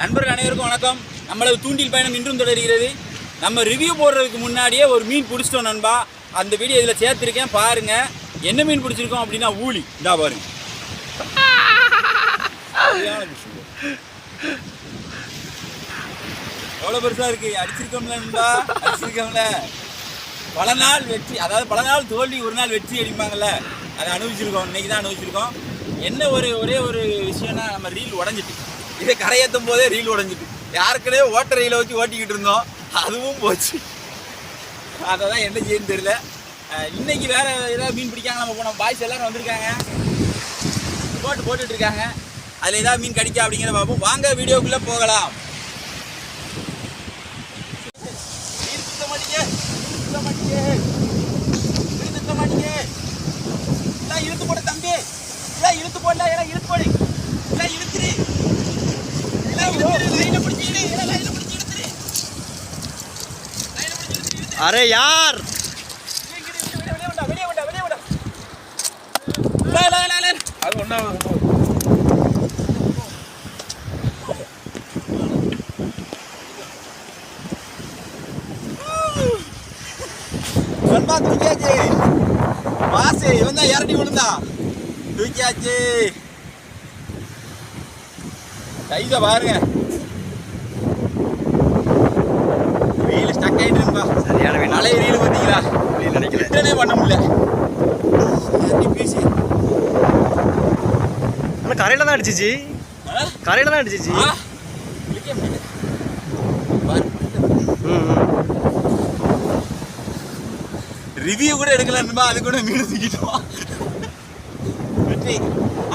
நண்பர்கள் அனைவருக்கும் வணக்கம். நம்மளது தூண்டில் பயணம் இன்றும் தொடர்கிறது. நம்ம ரிவ்யூ போடுறதுக்கு முன்னாடியே ஒரு மீன் பிடிச்சிட்டோம் நண்பா. அந்த வீடியோ இதில் சேர்த்துருக்கேன். பாருங்கள் என்ன மீன் பிடிச்சிருக்கோம் அப்படின்னா ஊழி இந்தா பாருங்க. எவ்வளோ பெருசாக இருக்கு? அடிச்சிருக்கோம்ல நண்பா. அடிச்சிருக்கோம்ல. பல நாள் வெற்றி. அதாவது பல நாள் தோல்வி ஒரு நாள் வெற்றி அடிப்பாங்கல்ல அதை அனுபவிச்சிருக்கோம். இன்னைக்கு தான் அனுபவிச்சிருக்கோம். என்ன ஒரு ஒரே ஒரு விஷயம்னா நம்ம ரீல் உடஞ்சிட்டு. இதை கரையேற்றும் போதே ரீல் உடஞ்சிட்டு. யாருக்குனே ஓட்ட ரீலை வச்சு ஓட்டிக்கிட்டு இருந்தோம். அதுவும் போச்சு. அதை தான் என்ன செய்யன்னு தெரியல. இன்னைக்கு வேற ஏதாவது மீன் பிடிக்காங்க நம்ம போனோம். பாய்ஸ் எல்லாரும் வந்திருக்காங்க. போட்டு போட்டுட்டு இருக்காங்க அதில் ஏதாவது மீன் கிடைக்கா அப்படிங்கிறத பார்ப்போம். வாங்க வீடியோக்குள்ளே போகலாம். மீன் சுத்த மாட்டீங்க மீன் சுத்த மாட்டீங்க லே, லே. அது ஒண்ணா வரும். தூக்கியாச்சு. வாசு, இவன் தான் இறங்கி விழுந்தா. தூக்கியாச்சு. கைத பாருங்க மலை ரீல் பார்த்தீங்களா? அப்படின்னு நினைக்கிறேன் ரிட்டனே பண்ண முடியல. பேசி ஆனால் கரையில் தான் அடிச்சிச்சு. கரையில் தான் அடிச்சிச்சு. ரிவ்யூ கூட எடுக்கலன்னுமா அது கூட மீன் தூக்கிட்டோம். வெற்றி.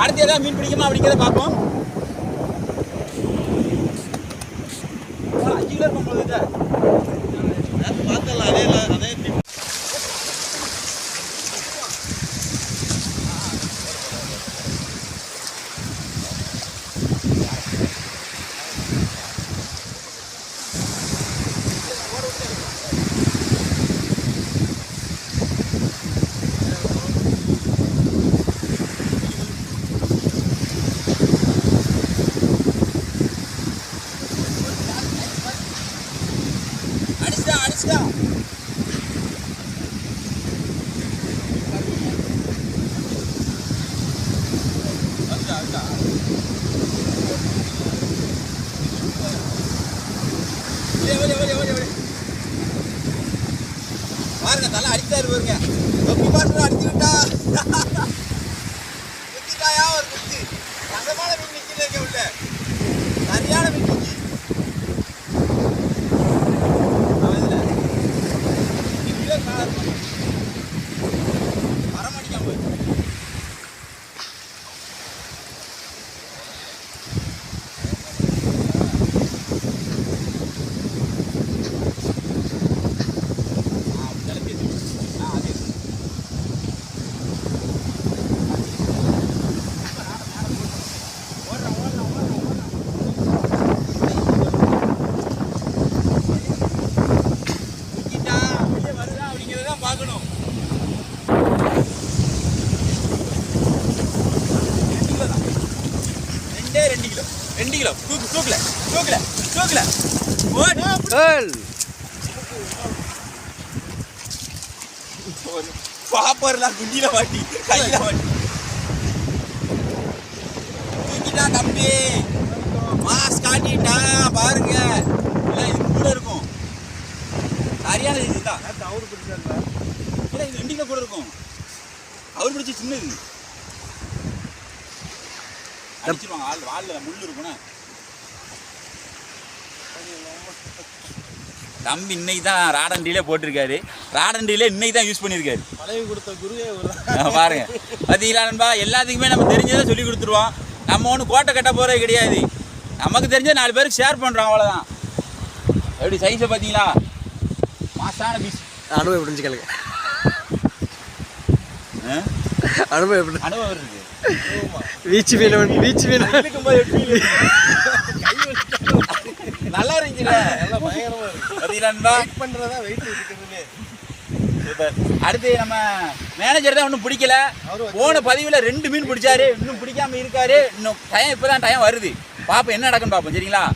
அடுத்து ஏதாவது மீன் பிடிக்குமா அப்படிங்கிறத பார்ப்போம். அஞ்சு கிலோ இருக்கும் போல ரெண்டு கிலோ தூக்கு தூக்கல தூக்கல பாப்பர்லாம் மாட்டி கையில மாட்டி தூக்கிட்டா தம்பி மாஸ் காட்டிட்டா பாருங்க இல்ல இது கூட இருக்கும் சரியான இது தான் இல்ல இது ரெண்டு கிலோ கூட இருக்கும் அவர் பிடிச்ச சின்னது அடிச்சிருவாங்க. ஆள் வால்ல முள்ளு இருக்கும்னா. தம்பி இன்னைக்கு தான் ராடண்டிலே போட்டிருக்காரு. ராடண்டிலே இன்னைக்கு தான் யூஸ் பண்ணியிருக்காரு. பழகி கொடுத்த குருவே பாருங்க. பார்த்தீங்களா நண்பா? எல்லாத்துக்குமே நம்ம தெரிஞ்சதை சொல்லி கொடுத்துருவோம். நம்ம ஒன்றும் கோட்டை கட்ட போகிறது கிடையாது. நமக்கு தெரிஞ்ச நாலு பேருக்கு ஷேர் பண்ணுறோம் அவ்வளோதான் எப்படி சைஸை பார்த்தீங்களா மாசான பீஸ் அனுபவம் கேளுங்க. அனுபவம் அனுபவம் இருக்கு? பீச் மீன் மீன் இழுக்கும்போது எப்படி இருக்கு? நல்லா இருந்துச்சுல நல்லா பயங்கரமா இருக்கு பண்றதா வெயிட் இருக்குதுன்னு. அடுத்து நம்ம மேனேஜர் தான் ஒன்றும் பிடிக்கல. அவரு வச்சு- போன பதிவில் ரெண்டு மீன் பிடிச்சாரு. இன்னும் பிடிக்காம இருக்காரு. இன்னும் டைம் இப்போ தான் டைம் வருது. பார்ப்போம் என்ன நடக்குன்னு பார்ப்போம் சரிங்களா?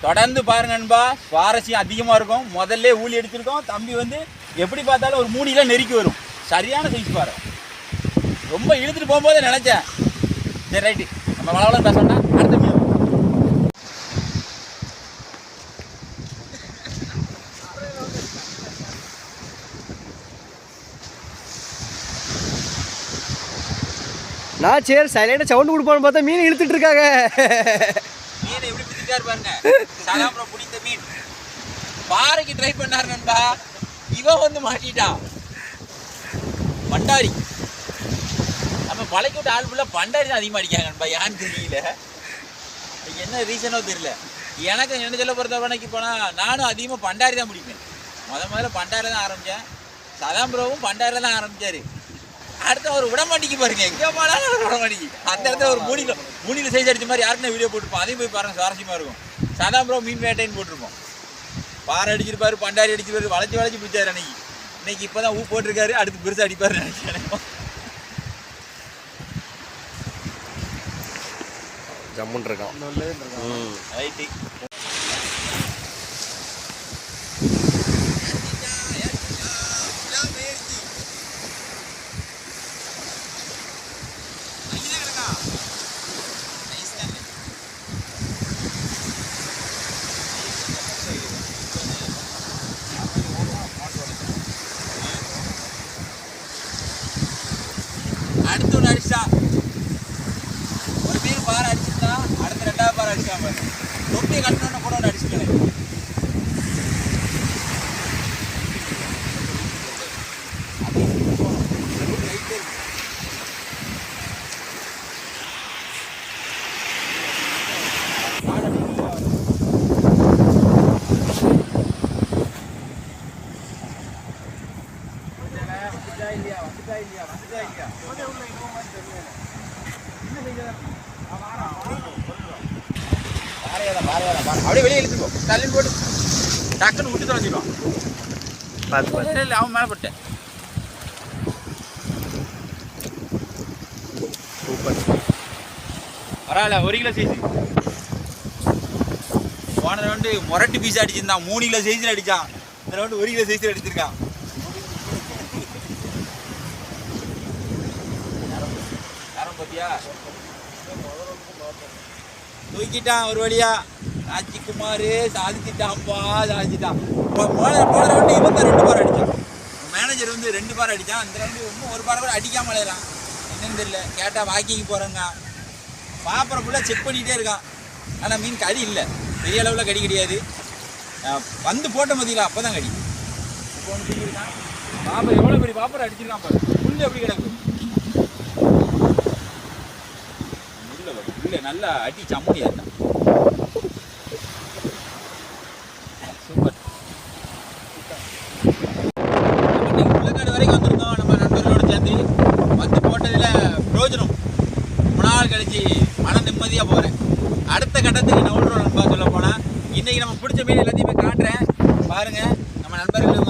தொடர்ந்து பாருங்க நண்பா. சுவாரஸ்யம் அதிகமாக இருக்கும். முதல்ல ஊழி அடிச்சிருக்கோம். தம்பி வந்து எப்படி பார்த்தாலும் ஒரு மூடியில நெருக்கி வரும். சரியான சைஸ் பாரு. ரொம்ப இழுத்துட்டு போகும்போது நினைச்சேன். சரி ரைட்டு நம்ம வளவளம் பேசணும்னா அடுத்த மீன் நான் சரி சைலண்டாக சவுண்டு கொடுப்பான்னு பார்த்தா மீன் இழுத்துட்டு இருக்காங்க. மீன் எப்படி பிடிச்சிருக்காரு பாருங்க. சலாம்பரம் பிடித்த மீன். பாறைக்கு ட்ரை பண்ணாரு நண்பா. இவன் வந்து மாட்டிட்டான் பண்டாரி. பழைக்கு விட்டு ஆள் ஃபுல்லாக பண்டாரி தான் அதிகமாக அடிக்காங்கப்பா ஏன்னு தெரியல என்ன ரீசனோ தெரியல. எனக்கு என்ன சொல்ல பொறுத்த வரைக்கும் போனால் நானும் அதிகமாக பண்டாரி தான் பிடிப்பேன். முத முதல்ல பண்டாரில் தான் ஆரம்பித்தேன் சதாம்பரவும் பண்டாரில் தான் ஆரம்பித்தார் அடுத்து அவர் உடம்பாட்டிக்கு பாருங்க எங்கே போனாலும் ஒரு உடம்பாட்டிக்கு அந்த இடத்துல ஒரு மூணில மூணில சைஸ் அடிச்ச மாதிரி யாருக்குன்னு வீடியோ போட்டுருப்போம். அதையும் போய் பாருங்க சுவாரஸ்யமாக இருக்கும். சதாம்பரம் மீன் வேட்டைன்னு போட்டிருப்போம். பாறை அடிச்சிருப்பாரு பண்டாரி அடிச்சிருப்பாரு வளைச்சி வளைச்சி பிடிச்சாரு அன்னைக்கு. இன்னைக்கு இப்போ தான் ஊ போட்டிருக்காரு அடுத்து பெருசாக அடிப்பார் நினைக்கிறேன். ஜம்முன் இருக்கான் ம். ரைட்டு அடுத்து ஒன்று அடிச்சா ஒரு மீன் பாறை அடிச்சிருந்தா அடுத்த ரெண்டாவது பாறை அடிச்சான் பாரு தொப்பியை அப்படியே வெளியே இழுத்துக்கோ தள்ளி போட்டு டக்குன்னு விட்டு தொலைஞ்சிடுவான் பார்த்து இல்லை அவன் மேலே போட்டேன் சூப்பர். பரவாயில்ல ஒரு கிலோ சைஸ் போன ரவுண்டு முரட்டு பீஸ் அடிச்சிருந்தான். மூணு கிலோ சைஸில் அடிச்சான். இந்த ரவுண்டு ஒரு கிலோ சைஸில் அடிச்சிருக்கான். யாரும் பார்த்தியா தூக்கிட்டான் ஒரு வழியா. ராஜ்குமார் சாதிச்சிட்டான்ப்பா சாதிச்சிட்டான் போன போன ரவுண்டு இவன் தான் ரெண்டு பார் அடிச்சான். மேனேஜர் வந்து ரெண்டு பார் அடித்தான் அந்த ரவுண்டு ஒன்றும் ஒரு பார் கூட அடிக்காம என்னன்னு தெரியல. கேட்டால் வாக்கிங் போகிறேங்க பாப்பரை ஃபுல்லாக செக் பண்ணிகிட்டே இருக்கான். ஆனால் மீன் கடி இல்லை. பெரிய அளவில் கடி கிடையாது. வந்து போட்ட மதியில் அப்போ தான் கடி. இப்போ ஒன்று பாப்பர் எவ்வளோ பெரிய பாப்பர் அடிச்சிருக்கான் பாரு. புல் எப்படி கிடக்கு? இல்லை நல்லா அடி சம்முனியா இருந்தான் சூப்பர். நம்ம வரைக்கும் வந்திருந்தோம். நம்ம நண்பர்களோட சேர்ந்து வந்து போட்டதில் பிரயோஜனம் ரொம்ப நாள் கழிச்சு மன நிம்மதியாக போகிறேன் அடுத்த கட்டத்துக்கு நான் விடுறோம் நண்பா சொல்ல போனால் இன்னைக்கு நம்ம பிடிச்ச மீன் எல்லாத்தையுமே காட்டுறேன். பாருங்க நம்ம நண்பர்கள்